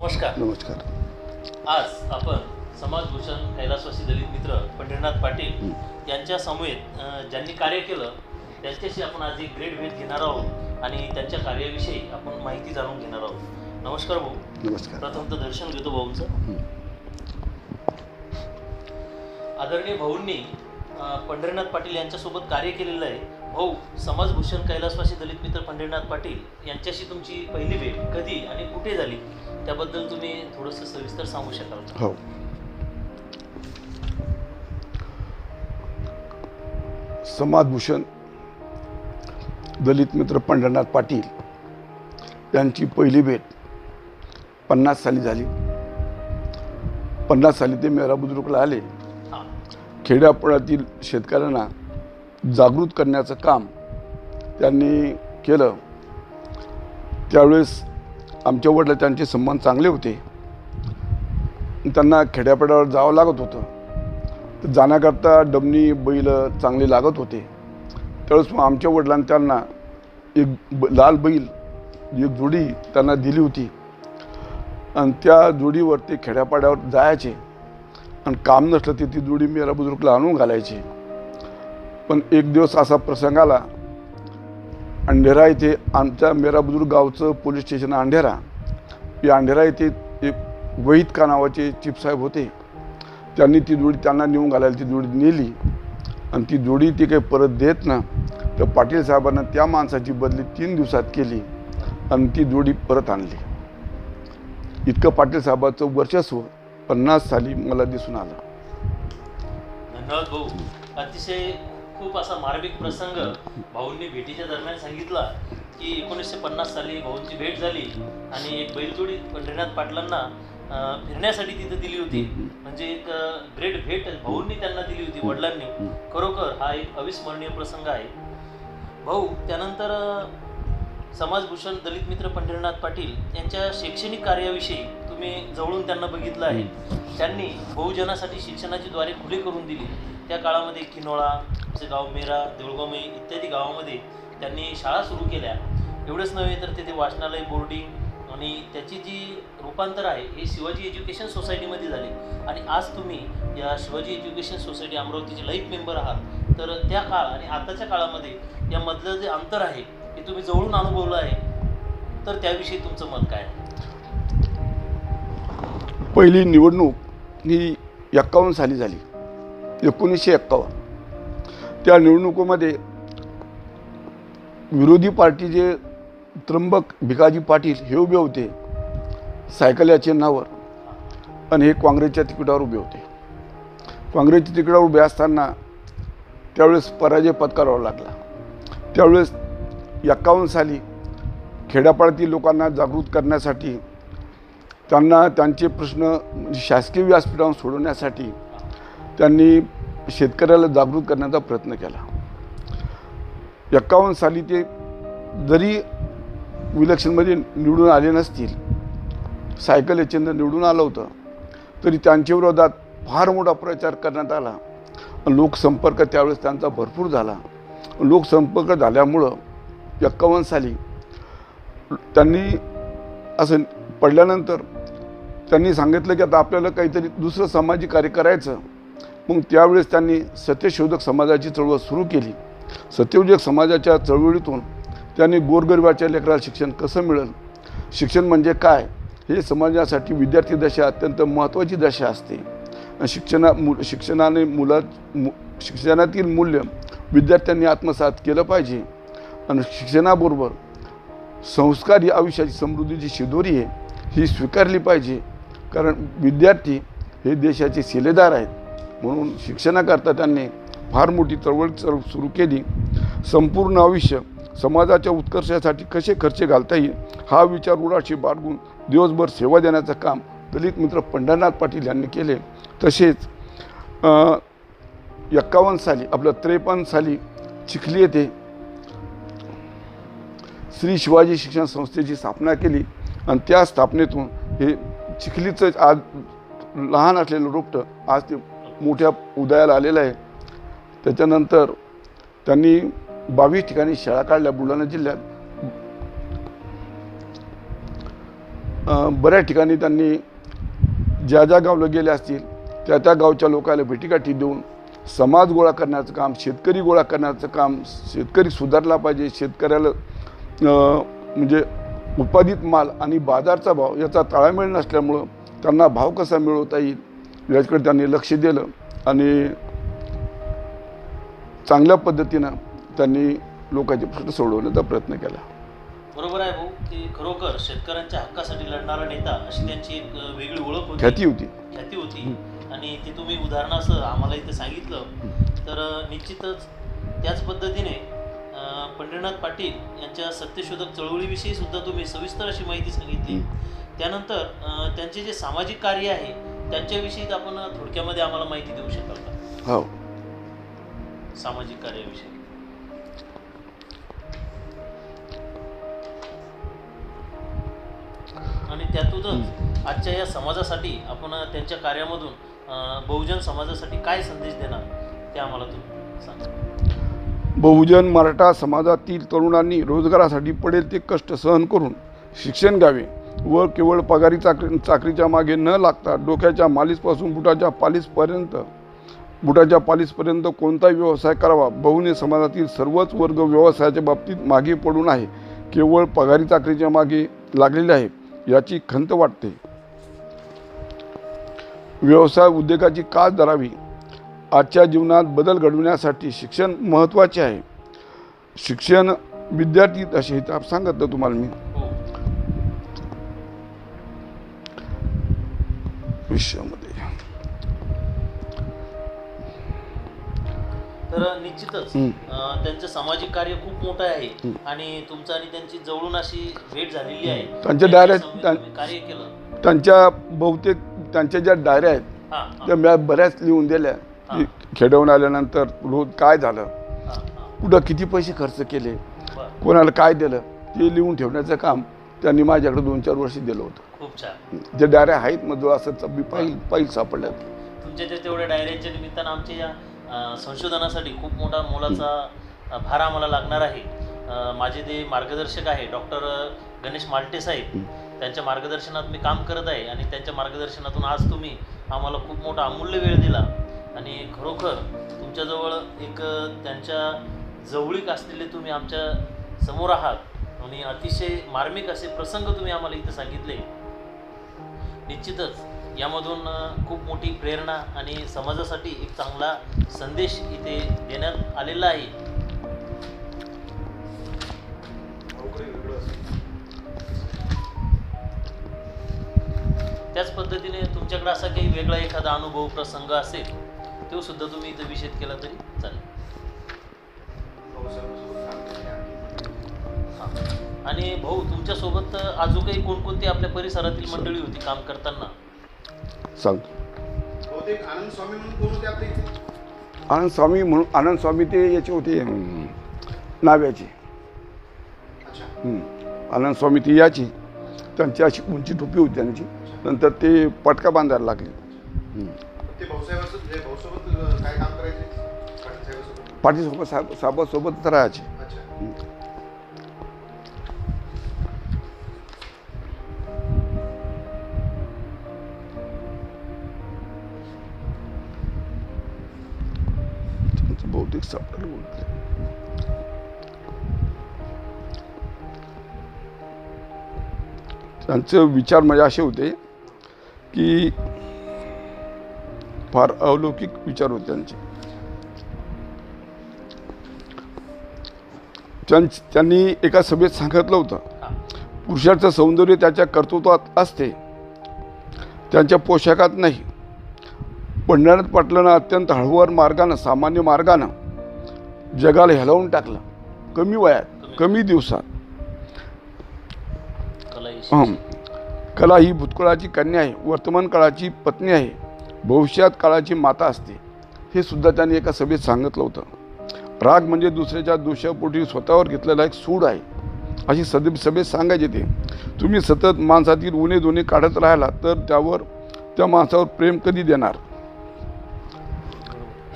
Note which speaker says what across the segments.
Speaker 1: नमस्कार.
Speaker 2: नमस्कार.
Speaker 1: आज आपण समाजभूषण कैलासवासी दलित मित्र पंढरीनाथ पाटील यांच्या समवेत ज्यांनी कार्य केलं त्यांच्याशी आपण आज एक ग्रेट भेट घेणार आहोत आणि त्यांच्या कार्याविषयी आपण माहिती जाणून घेणार आहोत. नमस्कार भाऊ.
Speaker 2: नमस्कार.
Speaker 1: प्रथम तर दर्शन घेतो भाऊंचं. आदरणीय भाऊंनी पंढरीनाथ पाटील यांच्यासोबत कार्य केलेलं आहे. भाऊ समाजभूषण कैलासवासी दलित मित्र पंढरीनाथ पाटील यांच्याशी तुमची पहिली भेट कधी आणि कुठे झाली? त्याबद्दल तुम्ही थोडंसं सविस्तर सांगू शकाल का?
Speaker 2: हो. समाजभूषण दलित मित्र पंढरनाथ पाटील यांची पहिली भेट पन्नास साली झाली. पन्नास साली ते मेरा बुद्रुकला आले. खेड्यापाड्यातील शेतकऱ्यांना जागृत करण्याचं काम त्यांनी केलं. त्यावेळेस आमच्या वडील त्यांचे संबंध चांगले होते. त्यांना खेड्यापाड्यावर जावं लागत होतं. तर जाण्याकरता डबणी बैल चांगले लागत होते. त्यावेळेस मग आमच्या वडिलांनी त्यांना एक ब लाल बैल एक जोडी त्यांना दिली होती. आणि त्या जोडीवर ते खेड्यापाड्यावर जायचे. आणि काम नसलं ते ती जोडी मेरा बुजुर्गला आणून घालायची. पण एक दिवस असा प्रसंग आला. अंधेरा येथे आमच्या मेरा बुजुर्ग गावचं पोलीस स्टेशन अंधेरा. या येथे एक वहीत का नावाचे चिपसाहेब होते. त्यांनी ती जोडी त्यांना नेऊन घालायला ती जोडी नेली. आणि ती जोडी ती काही परत देत ना तर पाटील साहेबांना त्या माणसाची बदली तीन दिवसात केली आणि ती जोडी परत आणली. इतकं पाटील साहेबांचं वर्चस्व पन्नास साली मला दिसून आलं.
Speaker 1: धन्यवाद भाऊ. अतिशय खूप असा मार्मिक प्रसंग भाऊंनी भेटीच्या दरम्यान सांगितला. की एकोणीसशे पन्नास साली भाऊंची भेट झाली आणि एक बैलजोडी पंढरीनाथ पाटलांना फिरण्यासाठी तिथे दिली होती. म्हणजे एक ग्रेट भेट भाऊंनी त्यांना दिली होती वडिलांनी. खरोखर हा एक अविस्मरणीय प्रसंग आहे. भाऊ त्यानंतर समाजभूषण दलित मित्र पंढरीनाथ पाटील यांच्या शैक्षणिक कार्याविषयी तुम्ही जवळून त्यांना बघितलं आहे. त्यांनी बहुजनासाठी शिक्षणाची द्वारे खुली करून दिली. त्या काळामध्ये किनोळा जे गाव मेरा देऊळगाव इत्यादी गावामध्ये त्यांनी शाळा सुरू केल्या. एवढंच नव्हे तर तिथे वाचनालय बोर्डिंग आणि त्याची जी रूपांतर आहे हे शिवाजी एज्युकेशन सोसायटीमध्ये झाले. आणि आज तुम्ही या शिवाजी एज्युकेशन सोसायटी अमरावतीचे लाईफ मेंबर आहात. तर त्या काळ आणि आताच्या काळामध्ये यामधलं जे अंतर आहे हे तुम्ही जवळून अनुभवलं आहे. तर त्याविषयी तुमचं मत काय आहे?
Speaker 2: पहिली निवडणूक ही एक्कावन्न साली झाली. एकोणीसशे एक्कावन्न. त्या निवडणुकीमध्ये विरोधी पार्टीचे त्र्यंबक भिकाजी पाटील हे उभे होते सायकल या चिन्हावर आणि हे काँग्रेसच्या तिकिटावर उभे होते. काँग्रेसच्या तिकिटावर उभे असताना त्यावेळेस पराजय पत्करावा लागला. त्यावेळेस एक्कावन्न साली खेड्यापाड्यातील लोकांना जागृत करण्यासाठी त्यांना त्यांचे प्रश्न म्हणजे शासकीय व्यासपीठावर सोडवण्यासाठी त्यांनी शेतकऱ्याला जागृत करण्याचा प्रयत्न केला. एक्कावन्न साली ते जरी इलेक्शनमध्ये निवडून आले नसतील सायकल चिन्ह निवडून आलं होतं तरी त्यांच्या विरोधात फार मोठा प्रचार करण्यात आला. लोकसंपर्क त्यावेळेस त्यांचा भरपूर झाला. लोकसंपर्क झाल्यामुळं एक्कावन्न साली त्यांनी असं पडल्यानंतर त्यांनी सांगितलं की आता आपल्याला काहीतरी दुसरं सामाजिक कार्य करायचं. मग त्यावेळेस त्यांनी सत्यशोधक समाजाची चळवळ सुरू केली. सत्यशोधक समाजाच्या चळवळीतून त्यांनी गोरगरिबाच्या लेकराला शिक्षण कसं मिळेल? शिक्षण म्हणजे काय? हे समाजासाठी विद्यार्थी दशा अत्यंत महत्त्वाची दशा असते. शिक्षणा मु शिक्षणाने मुला मु शिक्षणातील मूल्य विद्यार्थ्यांनी आत्मसात केलं पाहिजे. आणि शिक्षणाबरोबर संस्कार ही आयुष्याची समृद्धीची शिदोरी आहे. ही स्वीकारली पाहिजे. कारण विद्यार्थी हे देशाचे शिलेदार आहेत. म्हणून शिक्षणाकरता त्यांनी फार मोठी चळवळ चळ सुरू केली. संपूर्ण आयुष्य समाजाच्या उत्कर्षासाठी कसे खर्च घालता येईल हा विचार उडाशी बाळगून दिवसभर सेवा देण्याचं काम दलित मित्र पंढरनाथ पाटील यांनी केले. तसेच एक्कावन्न साली आपलं त्रेपन्न साली चिखली येथे श्री शिवाजी शिक्षण संस्थेची स्थापना केली आणि त्या स्थापनेतून हे चिखलीचं आज लहान असलेलं रोपटं आज ते मोठ्या उदयाला आलेलं आहे. त्याच्यानंतर त्यांनी बावीस ठिकाणी शाळा काढल्या बुलढाणा जिल्ह्यात. बऱ्याच ठिकाणी त्यांनी ज्या ज्या गावला गेले असतील त्या त्या गावच्या लोकांना भेटीगाठी देऊन समाज गोळा करण्याचं काम शेतकरी गोळा करण्याचं काम शेतकरी सुधारला पाहिजे शेतकऱ्याला म्हणजे उत्पादित माल आणि बाजारचा भाव याचा ताळमेळ नसल्यामुळं त्यांना भाव कसा मिळवता येईल याच्याकडे त्यांनी लक्ष दिलं आणि चांगल्या पद्धतीनं त्यांनी लोकांचे प्रश्न सोडवण्याचा प्रयत्न केला.
Speaker 1: बरोबर आहे भाऊ की खरोखर शेतकऱ्यांच्या हक्कासाठी लढणारा नेता अशी त्यांची एक वेगळी ओळख होती.
Speaker 2: ख्याती होती.
Speaker 1: ख्याती होती. आणि ती तुम्ही उदाहरणासह आम्हाला इथे सांगितलं. तर निश्चितच त्याच पद्धतीने पंढरीनाथ पाटील यांच्या सत्यशोधक चळवळीविषयी सुद्धा तुम्ही सविस्तर अशी माहिती सांगितली. त्यानंतर त्यांचे जे सामाजिक कार्य आहे त्यांच्याविषयी आपण थोडक्यामध्ये आम्हाला माहिती देऊ शकाल का?
Speaker 2: हो.
Speaker 1: सामाजिक कार्याविषयी? आणि त्यातूनच आजच्या या समाजासाठी आपण त्यांच्या कार्यामधून बहुजन समाजासाठी काय संदेश देणार? ते आम्हाला तुम्ही सांगा.
Speaker 2: बहुजन मराठा समाजातील तरुणांनी रोजगारासाठी पडेल ते कष्ट सहन करून शिक्षण घ्यावे व केवळ पगारी चाकरी चाकरीच्या मागे न लागता डोक्याच्या मालीसपासून बुटाच्या पालीसपर्यंत बुटाच्या पालीसपर्यंत कोणताही व्यवसाय करावा. बहुने समाजातील सर्वच वर्ग व्यवसायाच्या बाबतीत मागे पडून आहे. केवळ पगारी चाकरीच्या मागे लागलेले आहे याची खंत वाटते. व्यवसाय उद्योगाची कास धरावी. आजच्या जीवनात बदल घडविण्यासाठी शिक्षण महत्त्वाचे आहे. शिक्षण विद्यार्थी असे इथं आप सांगितलं तुम्हाला मी.
Speaker 1: हो. तर निश्चितच त्यांचं सामाजिक कार्य खूप मोठं आहे आणि तुमचं आणि त्यांची जवळून अशी भेट झालेली आहे.
Speaker 2: त्यांच्या डायऱ्या-
Speaker 1: कार्य केलं.
Speaker 2: त्यांच्या बहुतेक त्यांच्या ज्या डायऱ्या आहेत त्या मी बऱ्याच लिहून दिल्या. खेडवून आल्यानंतर रोज काय झालं? कुठं किती पैसे खर्च केले? कोणाला काय दिलं? ते लिहून ठेवण्याचं काम त्यांनी माझ्याकडे दोन चार वर्षी दिलं होतं.
Speaker 1: खूप छान.
Speaker 2: जे डायऱ्या आहेत मग जो असं मी पाहिल पाहिल सापडल्यात.
Speaker 1: तुमच्या तेवढ्या डायऱ्यांच्या निमित्तानं आमच्या संशोधनासाठी खूप मोठा मोलाचा भार आम्हाला लागणार आहे. माझे ते मार्गदर्शक आहे डॉक्टर गणेश माल्टे साहेब त्यांच्या मार्गदर्शनात मी काम करत आहे आणि त्यांच्या मार्गदर्शनातून आज तुम्ही आम्हाला खूप मोठा अमूल्य वेळ दिला. आणि खरोखर तुमच्याजवळ एक त्यांच्या जवळीक असलेले तुम्ही आमच्यासमोर आहात आणि अतिशय मार्मिक असे प्रसंग तुम्ही आम्हाला इथे सांगितले. निश्चितच यामधून खूप मोठी प्रेरणा आणि समाजासाठी एक चांगला संदेश इथे देण्यात आलेला आहे. त्याच पद्धतीने तुमच्याकडे असा काही वेगळा एखादा अनुभव प्रसंग असेल तो सुद्धा तुम्ही इथे विषेद केला तरी चालेल. आणि भाऊ तुमच्यासोबत अजून काही कोणकोणती आपल्या परिसरातील मंडळी होती काम करताना?
Speaker 2: सांग
Speaker 3: आनंद स्वामी म्हणून
Speaker 2: आनंद स्वामी म्हणून आनंद स्वामी ते याचे होते नाव्याचे. हं. आनंद स्वामी ती याची. त्यांची अशी उंची टोपी होती त्यांची. नंतर ते पटका बांधायला लागले. हं.
Speaker 3: ते भाऊसाहेबांचं म्हणजे
Speaker 2: त्यांचे विचार म्हणजे असे होते की फार अलौकिक विचार होते त्यांचे. त्यांनी एका सभेत सांगितलं होतं पुरुषाचं सौंदर्य त्याच्या कर्तृत्वात असते त्यांच्या पोशाखात नाही. पंढरनाथ पाटलानं अत्यंत हळूवार मार्गानं सामान्य मार्गानं जगाला हेलावून टाकलं. कमी वयात कमी दिवसात.
Speaker 1: कला ही
Speaker 2: कला ही भूतकाळाची कन्या आहे वर्तमान काळाची पत्नी आहे भविष्यात काळाची माता असते. हे सुद्धा त्यांनी एका सभेत सांगितलं होतं. राग म्हणजे दुसऱ्याच्या दोषापोटी स्वतःवर घेतलेला एक सूड आहे. अशी सदे सभेत सांगायचे ते तुम्ही सतत माणसातील उणे दोन्ही काढत राहिला तर त्यावर त्या माणसावर प्रेम कधी देणार?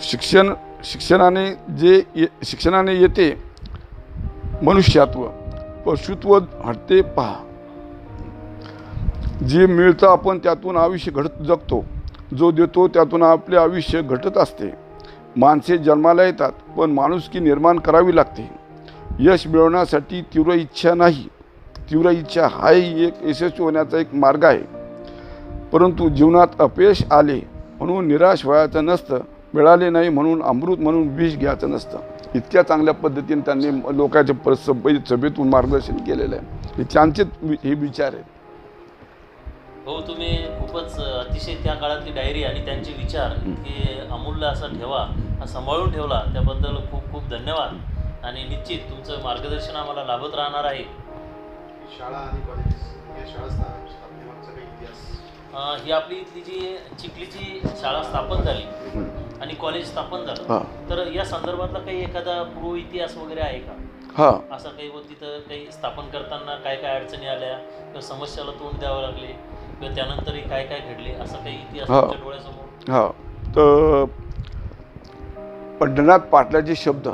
Speaker 2: शिक्षण शिक्षणाने जे ये शिक्षणाने येते मनुष्यात्व पशुत्व हटते पहा. जे मिळतं आपण त्यातून आयुष्य घडत जगतो. जो देतो त्यातून आपले आयुष्य घटत असते. माणसे जन्माला येतात पण माणुसकी निर्माण करावी लागते. यश मिळवण्यासाठी तीव्र इच्छा नाही. तीव्र इच्छा हाही एक यशस्वी होण्याचा एक मार्ग आहे. परंतु जीवनात अपयश आले म्हणून निराश व्हायचं नसतं मिळाले नाही म्हणून अमृत म्हणून विष घ्यायचं नसतं. इतक्या चांगल्या पद्धतीने त्यांनी लोकांच्या पर सभे सभेतून मार्गदर्शन केलेलं आहे. हे त्यांचेच हे विचार आहेत.
Speaker 1: भाऊ तुम्ही खूपच अतिशय त्या काळातली डायरी आणि त्यांचे विचार इतके अमूल्य असा ठेवा हा सांभाळून ठेवला. त्याबद्दल खूप खूप धन्यवाद. आणि निश्चित तुमचं मार्गदर्शन आम्हाला लाभत राहणार आहे.
Speaker 3: शाळा आणि कॉलेजेस या शाळा स्था- स्थापनेमागचा काही इतिहास?
Speaker 1: अं, ही आपली इथली जी चिखलीची शाळा स्थापन झाली आणि कॉलेज स्थापन झालं.
Speaker 2: हां.
Speaker 1: तर या संदर्भातला काही एखादा पूर्व इतिहास वगैरे आहे का?
Speaker 2: हां.
Speaker 1: असं काही तिथं काही स्थापन करताना काय काय अडचणी आल्या? किंवा समस्याला तोंड द्यावं लागले? किंवा त्यानंतरही काय काय घडले असा काही इतिहास
Speaker 2: हा.
Speaker 1: तुमच्या डोळ्यासमोर
Speaker 2: हा तर पंढरनाथ पाटलाचे शब्द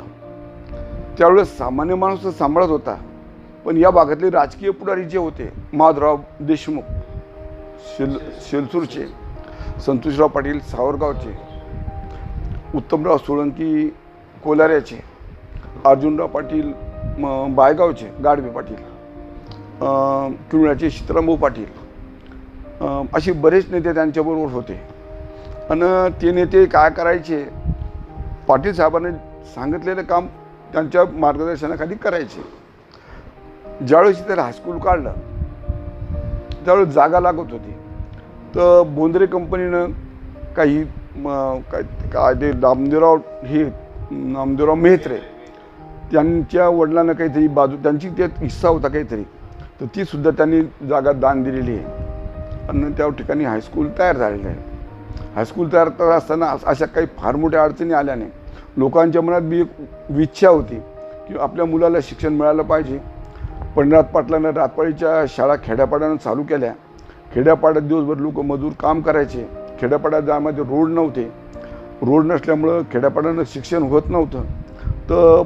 Speaker 2: त्यावेळेस सामान्य माणूस तर सांभाळत होता पण या भागातले राजकीय पुढारी जे होते माधवराव देशमुख शेल शेलसूरचे संतोषराव पाटील सावरगावचे उत्तमराव सोळंकी कोलाऱ्याचे अर्जुनराव पाटील म- बायगावचे गाडवे पाटील अं, किरुळ्याचे सीतारामभाऊ पाटील असे बरेच नेते त्यांच्याबरोबर होते. आणि ते नेते काय करायचे? पाटील साहेबांनी सांगितलेलं काम त्यांच्या मार्गदर्शनाखाली करायचे. ज्यावेळेस त्याला हायस्कूल काढलं त्यावेळेस जागा लागत होती. तर बोंद्रे कंपनीनं काही काय काय ते नामदेवराव हे नामदेवराव मेहत्रे त्यांच्या वडिलांना काहीतरी बाजू त्यांची त्यात हिस्सा होता काहीतरी. तर ती सुद्धा त्यांनी जागा दान दिलेली आहे. आणि त्या ठिकाणी हायस्कूल तयार झालेलं आहे हायस्कूल तयार करत असताना अशा काही फार मोठ्या अडचणी आल्या नाही. लोकांच्या मनात बी एक इच्छा होती की आपल्या मुलाला शिक्षण मिळालं पाहिजे. पंढरात पाटलानं रातपाळीच्या शाळा खेड्यापाड्यानं चालू केल्या. खेड्यापाड्यात दिवसभर लोक मजूर काम करायचे. खेड्यापाड्यात जामध्ये रोड नव्हते. रोड नसल्यामुळं खेड्यापाड्यानं शिक्षण होत नव्हतं. तर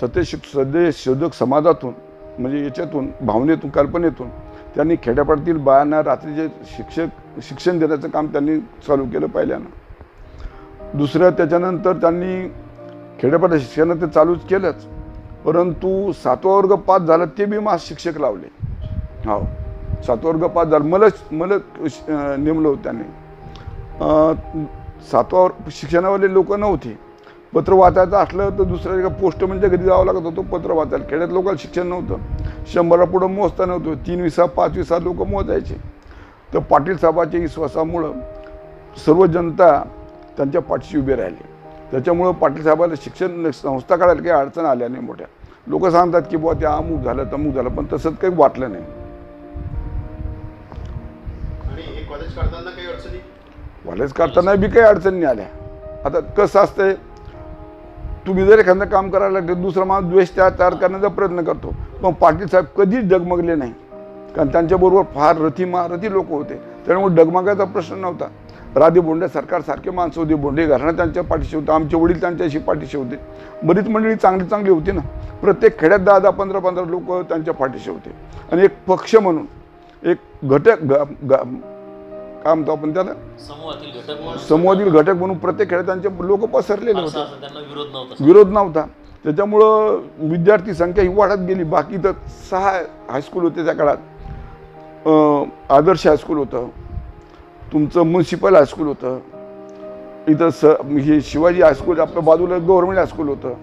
Speaker 2: सत्यशिक शिक शोधक समाजातून म्हणजे याच्यातून भावनेतून कल्पनेतून त्यांनी खेड्यापाड्यातील बायांना रात्रीचे शिक्षक शिक्षण देण्याचं काम त्यांनी चालू केलं पहिल्यानं दुसरं त्याच्यानंतर त्यांनी खेड्यापाड्या शिक्षण ते चालूच केलंच. परंतु सातवा वर्ग पास झाला ते बी मास शिक्षक लावले. हो. सातवा वर्ग पास झालं मलाच मला नेमलं होतं त्यांनी. सातवा वर्ग शिक्षणावाले लोक नव्हते. पत्र वाचायचं असलं तर दुसऱ्या एका पोस्ट म्हणजे घरी जावं लागत होतं पत्र वाचायला. खेड्यात लोकांना शिक्षण नव्हतं. शंभरा पुढं मोजता नव्हतं. तीन विसा पाच विसा लोक मोजायचे. तर पाटील साहेबाच्या विश्वासामुळं सर्व जनता त्यांच्या पाठीशी उभे राहिले. त्याच्यामुळं पाटील साहेबाला शिक्षण संस्था काढायला काही अडचण आल्या नाही मोठ्या. लोक सांगतात की बुवा त्या अमुक झालं तमुक झालं. पण तसंच काही वाटलं नाही.
Speaker 3: कॉलेज काढताना
Speaker 2: बी काही अडचणी आल्या. आता कसं असतंय तुम्ही जर एखादं काम करायला लागतं दुसरा माणूस द्वेष त्या तयार करण्याचा प्रयत्न करतो. पण पाटील साहेब कधीच डगमगले नाही. कारण त्यांच्याबरोबर फार रथी महारथी लोक होते. त्यामुळे डगमगायचा प्रश्न नव्हता. राधे बोंडे सरकारसारखे माणसं होते. बोंडे घराणं त्यांच्या पाठीशी होतं. आमचे वडील त्यांच्याशी पाठीशी होते. बरीच मंडळी चांगली चांगली होती ना. प्रत्येक खेड्यात दहा दहा पंधरा पंधरा लोक त्यांच्या पाठीशी होते. आणि एक पक्ष म्हणून एक घटक ग- ग- काय म्हणतो आपण त्याला
Speaker 1: समूहातील घटक म्हणून.
Speaker 2: समूहातील घटक म्हणून प्रत्येक खेड्यात त्यांचे लोक पसरलेले होते.
Speaker 1: असा त्यांना विरोध नव्हता.
Speaker 2: विरोध नव्हता. त्याच्यामुळं विद्यार्थी संख्या ही वाढत गेली. बाकी तर सहा हायस्कूल होते त्या काळात. अं, आदर्श हायस्कूल होतं. तुमचं म्युन्सिपल हायस्कूल होतं. इथं स हे शिवाजी हायस्कूल आपल्या बाजूला गव्हर्नमेंट हायस्कूल होतं.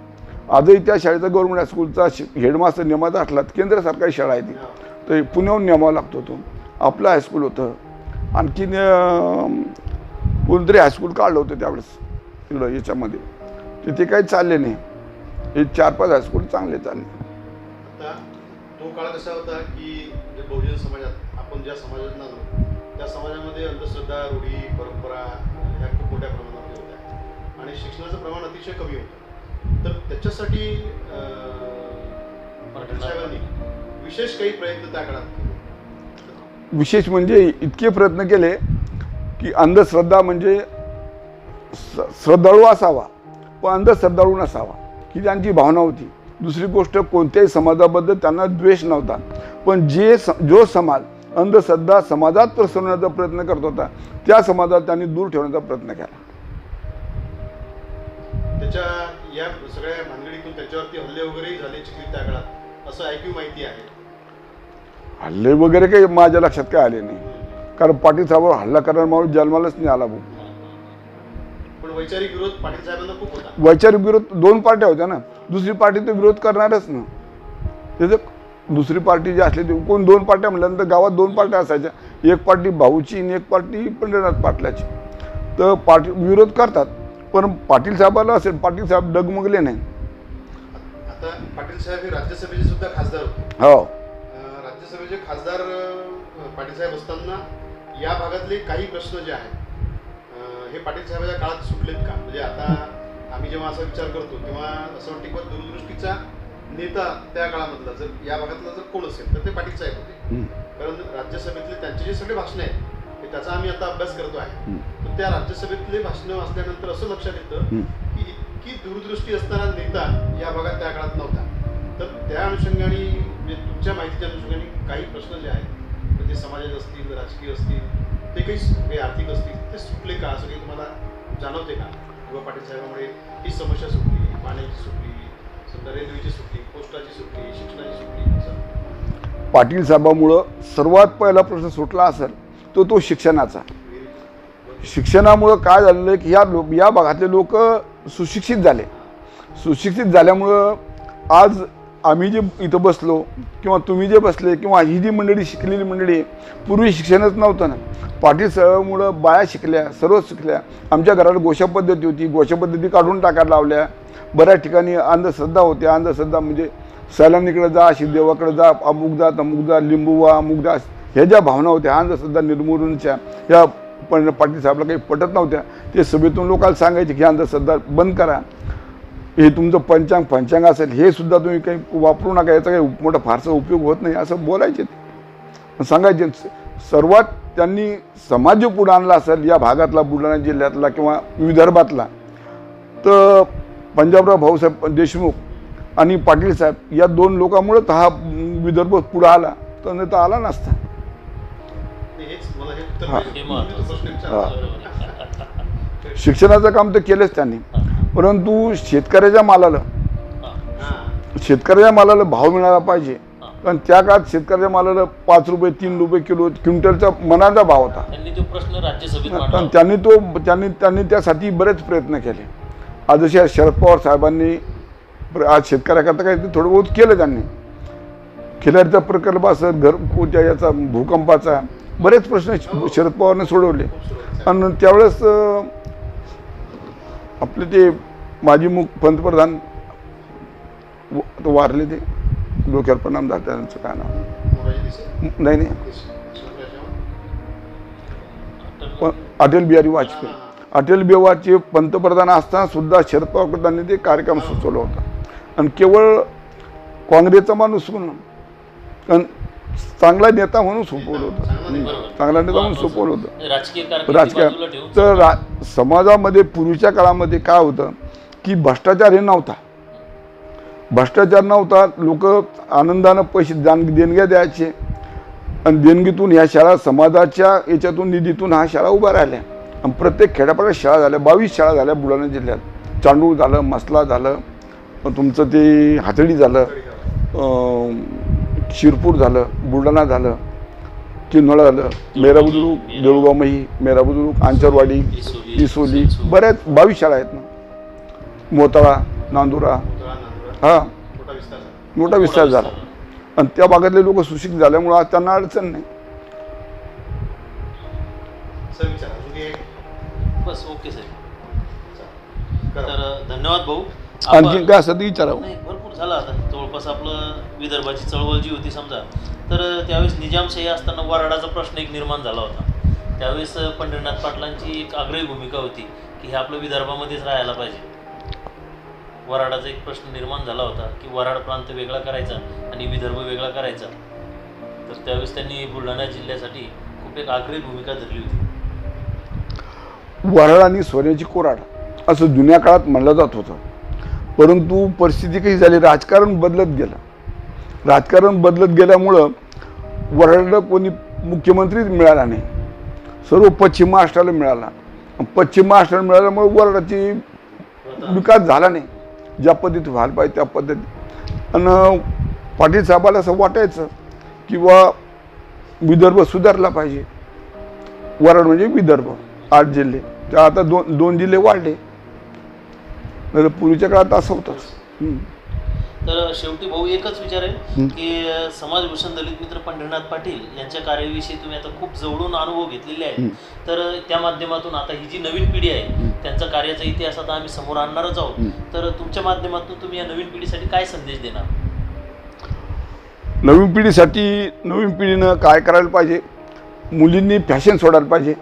Speaker 2: आजही त्या शाळेचा गव्हर्नमेंट हायस्कूलचा शि हेडमास्टर नेमाचा असला केंद्र सरकारी शाळा आहे ती. तर पुण्याहून नेमावा लागतो तो आपलं हायस्कूल होतं. आणखीन कोणतरी हायस्कूल काढलं होतं त्यावेळेस इकडं याच्यामध्ये. तिथे काही चालले नाही. हे चार पाच हायस्कूल चांगले चालले.
Speaker 3: आता तो काळ कसा होता की जे बहुजन समाजात आपण ज्या समाजात आलो त्या समाजामध्ये अंधश्रद्धा रूढी परंपरा ह्या खूप मोठ्या प्रमाणामध्ये होत्या. आणि शिक्षणाचं प्रमाण अतिशय कमी होतं. तर त्याच्यासाठी साहेबांनी विशेष काही प्रयत्न त्या काळात
Speaker 2: विशेष म्हणजे इतके प्रयत्न केले की अंधश्रद्धा म्हणजे श्रद्धाळू असावा पण अंधश्रद्धाळू नसावा ही त्यांची भावना होती. दुसरी गोष्ट कोणत्याही समाजाबद्दल त्यांना द्वेष नव्हता. पण जे स जो समाज अंधश्रद्धा समाजात पसरवण्याचा प्रयत्न करत होता त्या समाजात त्यांनी दूर ठेवण्याचा प्रयत्न केला.
Speaker 3: त्याच्या या सगळ्या भानगडीतून त्याच्यावरती हल्ले वगैरे झाले चिखली त्या काळात असं ऐकू माहिती आहे.
Speaker 2: हल्ले वगैरे काही माझ्या लक्षात काय आले नाही. कारण पाटील साहेबांवर हल्ला करणारा माणूस जन्मालाच नाही आला भाऊ.
Speaker 3: वैचारिक विरोध पाटील साहेबांना खूप होता.
Speaker 2: वैचारिक विरोध दोन पार्ट्या होत्या ना. दुसरी पार्टी तर विरोध करणारच ना. त्याचं दुसरी पार्टी जी असली ती कोण दोन पार्ट्या म्हटल्यानंतर गावात दोन पार्ट्या असायच्या. एक पार्टी भाऊची आणि एक पार्टी पंढरीनाथ पाटलाची. तर पाटील विरोध करतात. पण पाटील साहेबाला असेल पाटील साहेब डगमगले नाही
Speaker 3: आता पाटील साहेब हे राज्यसभेचे सुद्धा खासदार होते.
Speaker 2: हो.
Speaker 3: राज्यसभेचे खासदार पाटील साहेब असताना या भागातले काही प्रश्न जे आहेत हे पाटील साहेबाच्या काळात सुटलेत का म्हणजे आता आम्ही जेव्हा असा विचार करतो तेव्हा असं वाटतं की दूरदृष्टीचा नेता त्या काळामधला जर या भागातला जर कोण असेल तर ते पाटील साहेब होते. कारण राज्यसभेतले त्यांचे जे सगळे भाषणं आहेत ते त्याचा आम्ही आता अभ्यास करतो आहे. तर त्या राज्यसभेतले भाषणं वाचल्यानंतर असं लक्षात येतं. की इतकी दूरदृष्टी असणारा नेता या भागात त्या काळात नव्हता तर त्या अनुषंगाने म्हणजे तुमच्या माहितीच्या अनुषंगाने काही प्रश्न जे आहेत म्हणजे ते समाजाचे असतील राजकीय असतील ते काही काही म्हणजे आर्थिक असतील ते सुटले का? असं काही तुम्हाला जाणवते का? किंवा पाटील साहेबांमुळे ही समस्या सुटली पाण्याची सुटली समजा रेल्वेची सुटली पोस्टाची सुटली शिक्षणाची सुटली
Speaker 2: पाटील साहेबामुळं सर्वात पहिला प्रश्न सुटला असेल तो तो शिक्षणाचा. शिक्षणामुळं काय झालेलं की या लो या भागातले लोक सुशिक्षित झाले. सुशिक्षित झाल्यामुळं आज आम्ही जे इथं बसलो किंवा तुम्ही जे बसले किंवा ही जी मंडळी शिकलेली मंडळी पूर्वी शिक्षणच नव्हतं ना. पाटील साहेबामुळं बाया शिकल्या सर्व शिकल्या. आमच्या घराला गोशा पद्धती होती गोशा पद्धती काढून टाकायला लावल्या. बऱ्याच ठिकाणी अंधश्रद्धा होत्या. अंधश्रद्धा म्हणजे सैलानीकडे जा शिवदेवाकडे जा अमुक जा तमुक जा लिंबू वा अमुक जा ह्या ज्या भावना होत्या अंधश्रद्धा निर्मूलनच्या ह्या पण पाटील साहेबला काही पटत नव्हत्या. ते सभेतून लोकांना सांगायचे की अंधश्रद्धा बंद करा. हे तुमचं पंचांग पंचांग असेल हे सुद्धा तुम्ही काही वापरू नका याचा काही मोठा फारसा उपयोग होत नाही असं बोलायचे ते. सांगायचे सर्वात त्यांनी समाज जो पुढे आणला असेल या भागातला बुलढाणा जिल्ह्यातला किंवा विदर्भातला तर पंजाबराव भाऊसाहेब देशमुख आणि पाटील साहेब या दोन लोकांमुळेच हा विदर्भ पुढे आला तर नाही तर आला नसता.
Speaker 3: ते हेच मला हे.
Speaker 2: शिक्षणाचं काम तर केलंच त्यांनी. परंतु शेतकऱ्याच्या मालाला. शेतकऱ्याच्या मालाला भाव मिळाला पाहिजे. कारण त्या काळात शेतकऱ्याच्या मालाला पाच रुपये तीन रुपये किलो क्विंटलचा मनाचा भाव होता पण त्यांनी तो त्यांनी त्यांनी त्यासाठी बरेच प्रयत्न केले आज जसे शरद पवार साहेबांनी आज शेतकऱ्याकरता काही ते थोडं बहुत केलं त्यांनी खिलारीचा प्रकल्प असेल घरकुच्या याचा भूकंपाचा बरेच प्रश्न शरद पवारने सोडवले. आणि त्यावेळेस आपले ते माजी मुख पंतप्रधान व- वारले ते. डोक्यावर परिणाम झाला त्यांचं काय नाव? नाही नाही. अटल बिहारी वाजपेयी. अटल बिहारचे पंतप्रधान असताना सुद्धा शरद पवार त्यांनी ते कार्यक्रम सुचवला होता. आणि केवळ काँग्रेसचा माणूस म्हणून. पण चांगला नेता म्हणून सोपवलं होतं. चांगला नेता म्हणून सोपवलं होतं.
Speaker 1: राजकीय
Speaker 2: तर रा समाजामध्ये पूर्वीच्या काळामध्ये काय होतं की भ्रष्टाचार हे नव्हता. भ्रष्टाचार नव्हता. लोक आनंदानं पैसे दान देणग्या द्यायचे. आणि देणगीतून ह्या शाळा समाजाच्या याच्यातून निधीतून हा शाळा उभ्या राहिल्या. आणि प्रत्येक खेड्यापाड्यात शाळा झाल्या. बावीस शाळा झाल्या बुलढाणा जिल्ह्यात. चांडूर झालं मसला झालं तुमचं ते हातडी झालं. शिरपूर झालं बुलढाणा झालं किन्नोळा झालं मेरा बुद्रुक देऊळगाव मही मेरा बुद्रुक आंचरवाडी
Speaker 1: इसोली.
Speaker 2: बऱ्याच बावीस शाळा आहेत ना मोताळा नांदुरा. हा
Speaker 3: मोठा विस्तार झाला.
Speaker 2: मोठा विस्तार झाला आणि त्या भागातले लोक सुशिक्षित झाल्यामुळे आज त्यांना अडचण नाही?
Speaker 1: बस ओके साहेब. तर धन्यवाद भाऊ
Speaker 2: आणखी काय असं ते विचारावं
Speaker 1: भरपूर झालं आता जवळपास आपलं विदर्भाची चळवळ जी होती समजा तर त्यावेळेस निजामशाही असताना वराडाचा प्रश्न एक निर्माण झाला होता. त्यावेळेस पंढरीनाथ पाटलांची एक आग्रही भूमिका होती की हे आपलं विदर्भामध्येच राहायला पाहिजे. वराडाचा एक प्रश्न निर्माण झाला होता की वराड प्रांत वेगळा करायचा आणि विदर्भ वेगळा करायचा. तर त्यावेळेस त्यांनी बुलढाणा जिल्ह्यासाठी खूप एक आग्रही भूमिका धरली होती.
Speaker 2: वराड आणि सोन्याची कोराड असं जुन्या काळात म्हणलं जात होतं. परंतु परिस्थिती कशी झाली? राजकारण बदलत गेलं. राजकारण बदलत गेल्यामुळं वराड कोणी मुख्यमंत्रीच मिळाला नाही. सर्व पश्चिम महाराष्ट्राला मिळाला. पश्चिम महाराष्ट्राला मिळाल्यामुळे वराडाची विकास झाला नाही. ज्या पद्धतीत व्हायला पाहिजे त्या पद्धतीत. आणि पाटील साहेबाला असं वाटायचं किंवा विदर्भ सुधारला पाहिजे. वराड म्हणजे विदर्भ आठ जिल्हे. त्या आता दोन दोन जिल्हे वाढले. नाही पूर्वीच्या काळात असं होतंच.
Speaker 1: तर शेवटी भाऊ एकच विचार आहे की समाजभूषण दलित मित्र पंढरीनाथ पाटील यांच्या कार्याविषयी तुम्ही आता खूप जवळून अनुभव घेतलेले आहेत. तर त्या माध्यमातून आता ही जी नवीन पिढी आहे त्यांचा कार्याचा इतिहास आता आम्ही समोर आणणारच आहोत. तर तुमच्या माध्यमातून तुम्ही या नवीन पिढीसाठी काय संदेश देणार?
Speaker 2: नवीन पिढीसाठी नवीन पिढीनं काय करायला पाहिजे? मुलींनी फॅशन सोडायला पाहिजे.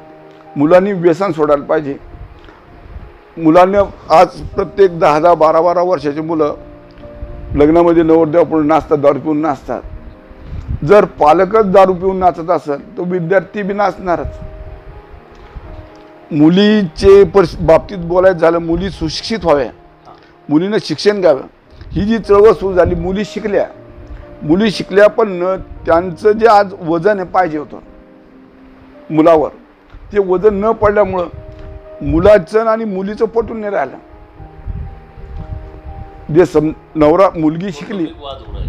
Speaker 2: मुलांनी व्यसन सोडायला पाहिजे. मुलांना आज प्रत्येक दहा दहा बारा बारा वर्षाची मुलं लग्नामध्ये नवरदेव पण नाचतात दारू पिऊन नाचतात. जर पालकच दारू पिऊन नाचत असेल तर विद्यार्थी बी नाचणारच. मुलीचे परिस बाबतीत बोलायचं झालं मुली सुशिक्षित व्हाव्या. मुलीनं शिक्षण घ्यावं. ही जी चळवळ सुरू झाली मुली शिकल्या. मुली शिकल्या पण त्यांचं जे आज वजन आहे पाहिजे होतं. मुलावर. ते वजन न पडल्यामुळं मुलाचं आणि मुलीचं पटून नाही राहिलं. जे सम नवरा मुलगी शिकली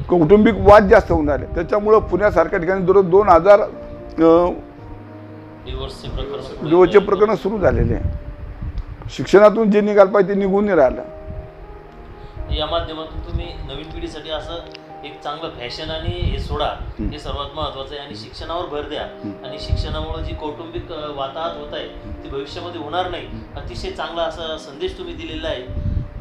Speaker 1: कौटुंबिक वाद
Speaker 2: जास्त होऊन राहिले. त्याच्यामुळं पुण्यासारख्या ठिकाणी दररोज दोन हजार
Speaker 1: डिवोर्सचे. प्रकरण
Speaker 2: सुरू झालेले. आहे शिक्षणातून जे निघालं पाहिजे ते निघून नाही राहिलं.
Speaker 1: या माध्यमातून तुम्ही नवीन पिढीसाठी असं एक चांगलं फॅशन आणि हे सोडा हे सर्वात महत्वाचं आहे. आणि शिक्षणावर भर द्या. आणि शिक्षणामुळे जी कौटुंबिक वाताहत होत आहे ती भविष्यामध्ये होणार नाही. अतिशय चांगला असा संदेश तुम्ही दिलेला आहे.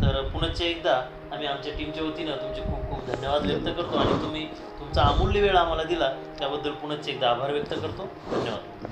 Speaker 1: तर पुनश्च एकदा आम्ही आमच्या टीमच्या वतीनं तुमचे खूप खूप धन्यवाद व्यक्त करतो. आणि तुम्ही तुमचा अमूल्य वेळ आम्हाला दिला त्याबद्दल पुनश्च एकदा आभार व्यक्त करतो. धन्यवाद.